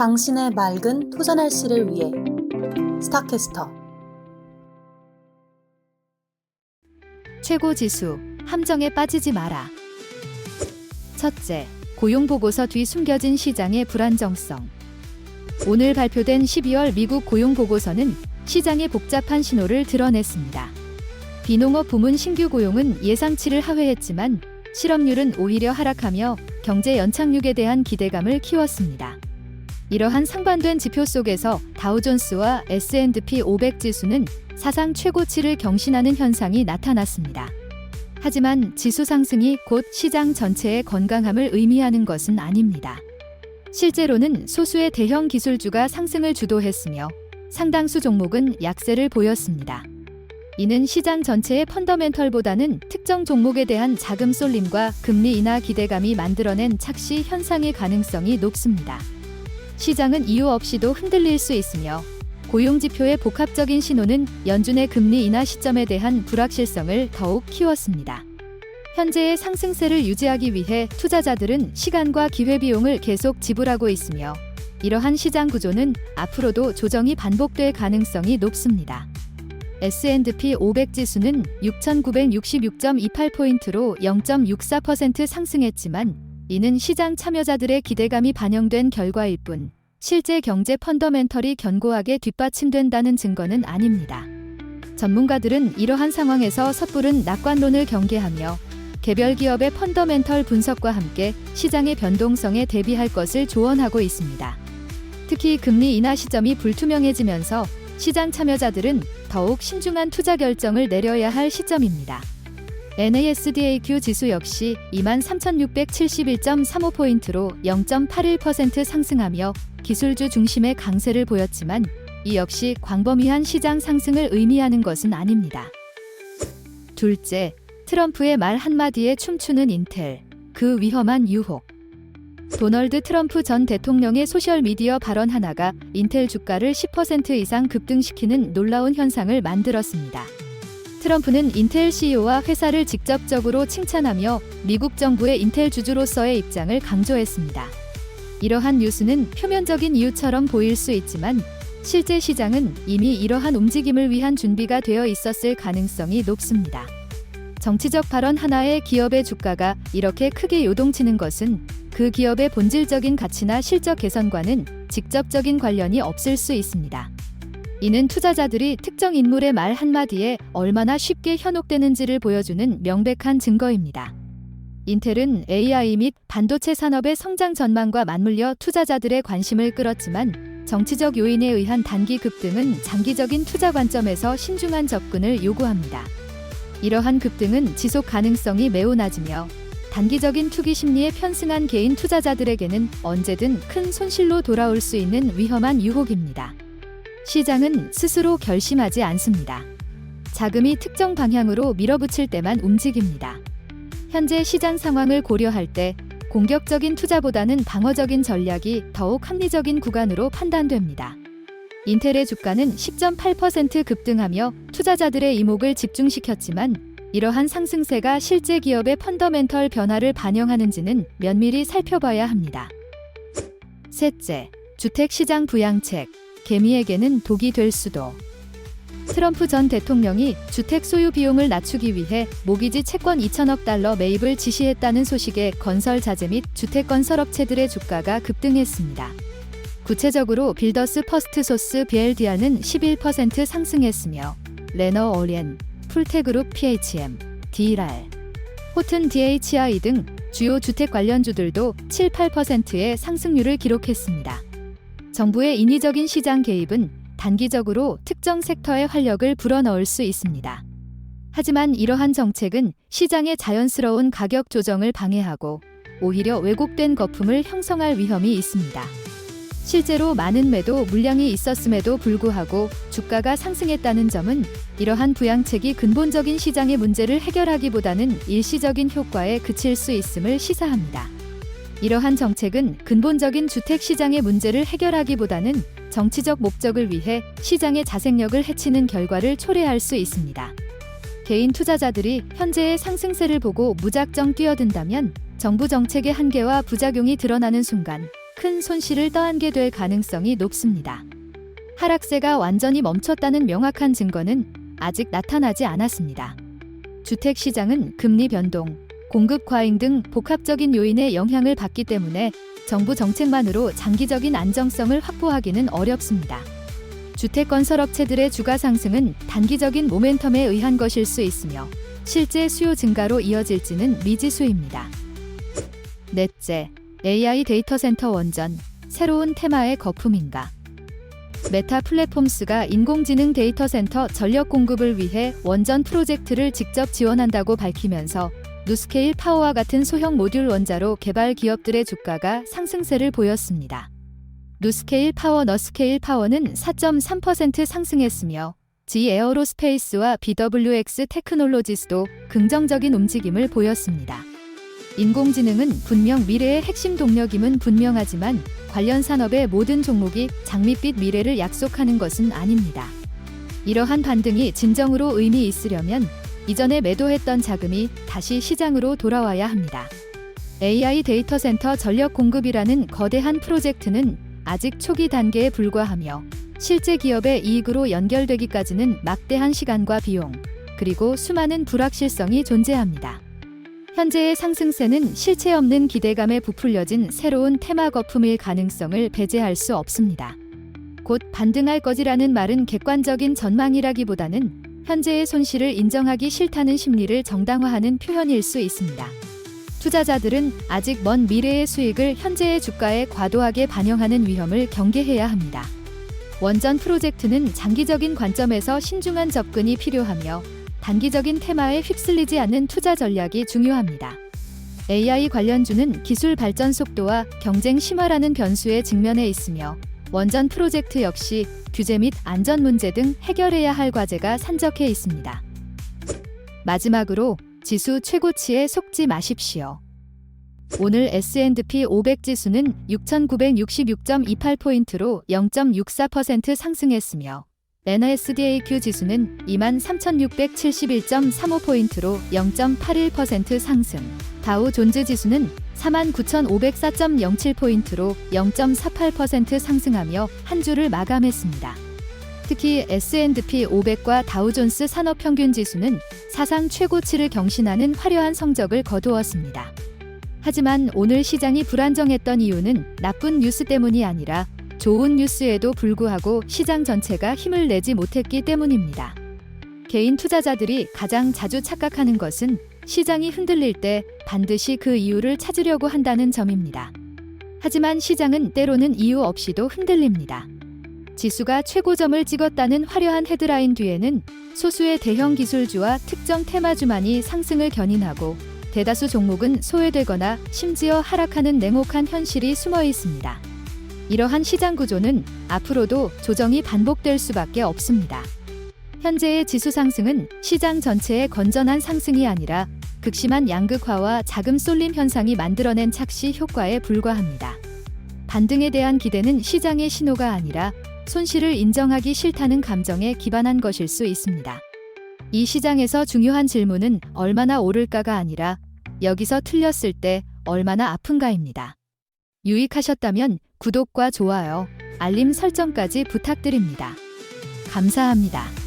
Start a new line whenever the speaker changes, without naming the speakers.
당신의 맑은 투자 날씨를 위해 스타캐스터
최고 지수, 함정에 빠지지 마라. 첫째, 고용 보고서 뒤 숨겨진 시장의 불안정성. 오늘 발표된 12월 미국 고용 보고서는 시장의 복잡한 신호를 드러냈습니다. 비농업 부문 신규 고용은 예상치를 하회했지만 실업률은 오히려 하락하며 경제 연착륙에 대한 기대감을 키웠습니다. 이러한 상반된 지표 속에서 다우존스와 S&P 500 지수는 사상 최고치를 경신하는 현상이 나타났습니다. 하지만 지수 상승이 곧 시장 전체의 건강함을 의미하는 것은 아닙니다. 실제로는 소수의 대형 기술주가 상승을 주도했으며 상당수 종목은 약세를 보였습니다. 이는 시장 전체의 펀더멘털보다는 특정 종목에 대한 자금 쏠림과 금리 인하 기대감이 만들어낸 착시 현상의 가능성이 높습니다. 시장은 이유 없이도 흔들릴 수 있으며 고용지표의 복합적인 신호는 연준의 금리 인하 시점에 대한 불확실성을 더욱 키웠습니다. 현재의 상승세를 유지하기 위해 투자자들은 시간과 기회비용을 계속 지불하고 있으며 이러한 시장 구조는 앞으로도 조정이 반복될 가능성이 높습니다. S&P 500 지수는 6,966.28포인트로 0.64% 상승했지만 이는 시장 참여자들의 기대감이 반영된 결과일 뿐 실제 경제 펀더멘털이 견고하게 뒷받침된다는 증거는 아닙니다. 전문가들은 이러한 상황에서 섣부른 낙관론을 경계하며 개별 기업의 펀더멘털 분석과 함께 시장의 변동성에 대비할 것을 조언하고 있습니다. 특히 금리 인하 시점이 불투명해지면서 시장 참여자들은 더욱 신중한 투자 결정을 내려야 할 시점입니다. NASDAQ 지수 역시 23,671.35포인트로 0.81% 상승하며 기술주 중심의 강세를 보였지만 이 역시 광범위한 시장 상승을 의미하는 것은 아닙니다. 둘째, 트럼프의 말 한마디에 춤추는 인텔, 그 위험한 유혹. 도널드 트럼프 전 대통령의 소셜미디어 발언 하나가 인텔 주가를 10% 이상 급등시키는 놀라운 현상을 만들었습니다. 트럼프는 인텔 CEO와 회사를 직접적으로 칭찬하며 미국 정부의 인텔 주주로서의 입장을 강조했습니다. 이러한 뉴스는 표면적인 이유처럼 보일 수 있지만 실제 시장은 이미 이러한 움직임을 위한 준비가 되어 있었을 가능성이 높습니다. 정치적 발언 하나에 기업의 주가가 이렇게 크게 요동치는 것은 그 기업의 본질적인 가치나 실적 개선과는 직접적인 관련이 없을 수 있습니다. 이는 투자자들이 특정 인물의 말 한마디에 얼마나 쉽게 현혹되는지를 보여주는 명백한 증거입니다. 인텔은 AI 및 반도체 산업의 성장 전망과 맞물려 투자자들의 관심을 끌었지만 정치적 요인에 의한 단기 급등은 장기적인 투자 관점에서 신중한 접근을 요구합니다. 이러한 급등은 지속 가능성이 매우 낮으며 단기적인 투기 심리에 편승한 개인 투자자들에게는 언제든 큰 손실로 돌아올 수 있는 위험한 유혹입니다. 시장은 스스로 결심하지 않습니다. 자금이 특정 방향으로 밀어붙일 때만 움직입니다. 현재 시장 상황을 고려할 때 공격적인 투자보다는 방어적인 전략이 더욱 합리적인 구간으로 판단됩니다. 인텔의 주가는 10.8% 급등하며 투자자들의 이목을 집중시켰지만 이러한 상승세가 실제 기업의 펀더멘털 변화를 반영하는지는 면밀히 살펴봐야 합니다. 셋째, 주택시장 부양책, 개미에게는 독이 될 수도. 트럼프 전 대통령이 주택 소유 비용을 낮추기 위해 모기지 채권 2천억 달러 매입을 지시했다는 소식에 건설 자재 및 주택 건설 업체들의 주가가 급등했습니다. 구체적으로 빌더스 퍼스트 소스 BLDR는 11% 상승했으며 레너 오리엔, 풀테그룹 PHM, DLR, 호튼 DHI 등 주요 주택 관련주들도 7, 8%의 상승률을 기록했습니다. 정부의 인위적인 시장 개입은 단기적으로 특정 섹터의 활력을 불어넣을 수 있습니다. 하지만 이러한 정책은 시장의 자연스러운 가격 조정을 방해하고 오히려 왜곡된 거품을 형성할 위험이 있습니다. 실제로 많은 매도 물량이 있었음에도 불구하고 주가가 상승했다는 점은 이러한 부양책이 근본적인 시장의 문제를 해결하기보다는 일시적인 효과에 그칠 수 있음을 시사합니다. 이러한 정책은 근본적인 주택 시장의 문제를 해결하기보다는 정치적 목적을 위해 시장의 자생력을 해치는 결과를 초래할 수 있습니다. 개인 투자자들이 현재의 상승세를 보고 무작정 뛰어든다면 정부 정책의 한계와 부작용이 드러나는 순간 큰 손실을 떠안게 될 가능성이 높습니다. 하락세가 완전히 멈췄다는 명확한 증거는 아직 나타나지 않았습니다. 주택 시장은 금리 변동, 공급 과잉 등 복합적인 요인의 영향을 받기 때문에 정부 정책만으로 장기적인 안정성을 확보하기는 어렵습니다. 주택 건설 업체들의 주가 상승은 단기적인 모멘텀에 의한 것일 수 있으며 실제 수요 증가로 이어질지는 미지수입니다. 넷째, AI 데이터 센터 원전, 새로운 테마의 거품인가? 메타 플랫폼스가 인공지능 데이터 센터 전력 공급을 위해 원전 프로젝트를 직접 지원한다고 밝히면서 누스케일 파워와 같은 소형 모듈 원자로 개발 기업들의 주가가 상승세를 보였습니다. 누스케일 파워 너스케일 파워는 4.3% 상승했으며 G 에어로스페이스와 BWX 테크놀로지스도 긍정적인 움직임을 보였습니다. 인공지능은 분명 미래의 핵심 동력임은 분명하지만 관련 산업의 모든 종목이 장밋빛 미래를 약속하는 것은 아닙니다. 이러한 반등이 진정으로 의미 있으려면 이전에 매도했던 자금이 다시 시장으로 돌아와야 합니다. AI 데이터 센터 전력 공급이라는 거대한 프로젝트는 아직 초기 단계에 불과하며 실제 기업의 이익으로 연결되기까지는 막대한 시간과 비용, 그리고 수많은 불확실성이 존재합니다. 현재의 상승세는 실체 없는 기대감에 부풀려진 새로운 테마 거품일 가능성을 배제할 수 없습니다. 곧 반등할 것이라는 말은 객관적인 전망이라기보다는 현재의 손실을 인정하기 싫다는 심리를 정당화하는 표현일 수 있습니다. 투자자들은 아직 먼 미래의 수익을 현재의 주가에 과도하게 반영하는 위험을 경계해야 합니다. 원전 프로젝트는 장기적인 관점에서 신중한 접근이 필요하며 단기적인 테마에 휩쓸리지 않는 투자 전략이 중요합니다. AI 관련주는 기술 발전 속도와 경쟁 심화라는 변수에 직면해 있으며 원전 프로젝트 역시 규제 및 안전 문제 등 해결해야 할 과제가 산적해 있습니다. 마지막으로 지수 최고치에 속지 마십시오. 오늘 S&P 500 지수는 6,966.28포인트로 0.64% 상승했으며 NSDAQ 지수는 23,671.35포인트로 0.81% 상승, 다우 존즈 지수는 49,504.07포인트로 0.48% 상승하며 한 주를 마감했습니다. 특히 S&P 500과 다우존스 산업평균 지수는 사상 최고치를 경신하는 화려한 성적을 거두었습니다. 하지만 오늘 시장이 불안정했던 이유는 나쁜 뉴스 때문이 아니라 좋은 뉴스에도 불구하고 시장 전체가 힘을 내지 못했기 때문입니다. 개인 투자자들이 가장 자주 착각하는 것은 시장이 흔들릴 때 반드시 그 이유를 찾으려고 한다는 점입니다. 하지만 시장은 때로는 이유 없이도 흔들립니다. 지수가 최고점을 찍었다는 화려한 헤드라인 뒤에는 소수의 대형 기술주와 특정 테마주만이 상승을 견인하고 대다수 종목은 소외되거나 심지어 하락하는 냉혹한 현실이 숨어 있습니다. 이러한 시장 구조는 앞으로도 조정이 반복될 수밖에 없습니다. 현재의 지수 상승은 시장 전체의 건전한 상승이 아니라 극심한 양극화와 자금 쏠림 현상이 만들어낸 착시 효과에 불과합니다. 반등에 대한 기대는 시장의 신호가 아니라 손실을 인정하기 싫다는 감정에 기반한 것일 수 있습니다. 이 시장에서 중요한 질문은 얼마나 오를까가 아니라 여기서 틀렸을 때 얼마나 아픈가입니다. 유익하셨다면 구독과 좋아요, 알림 설정까지 부탁드립니다. 감사합니다.